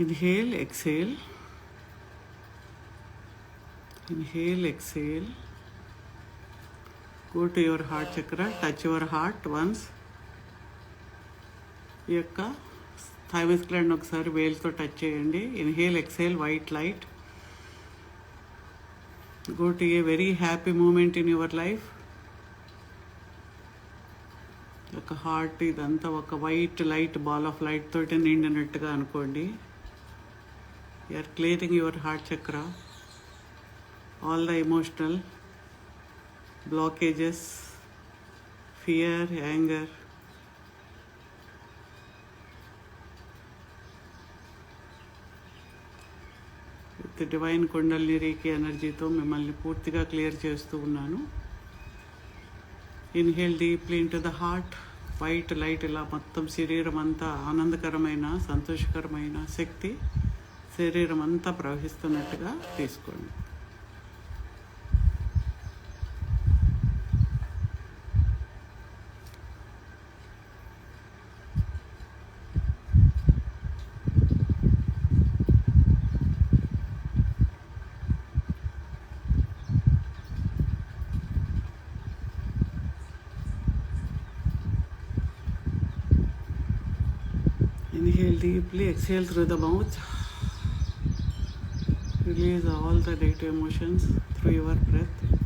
Inhale, exhale. Inhale, exhale. Go to your heart chakra, touch your heart once. ఈ యొక్క thymus gland ఒకసారి వేల్తో touch చేయండి inhale exhale white light go to a very happy moment in your life ఒక heart ఇదంతా ఒక white light ball of light తోటి నిండినట్టుగా అనుకోండి you are clearing your heart chakra all the emotional blockages fear anger with divine కొండల్ని reiki ఎనర్జీతో మిమ్మల్ని పూర్తిగా క్లియర్ చేస్తూ ఉన్నాను. Inhale deeply into the heart white light ఇలా మొత్తం శరీరం అంతా ఆనందకరమైన సంతోషకరమైన శక్తి. శరీరం అంతా ప్రవహిస్తున్నట్టుగా తీసుకోండి Inhale deeply, exhale through the mouth. Release all the negative emotions through your breath.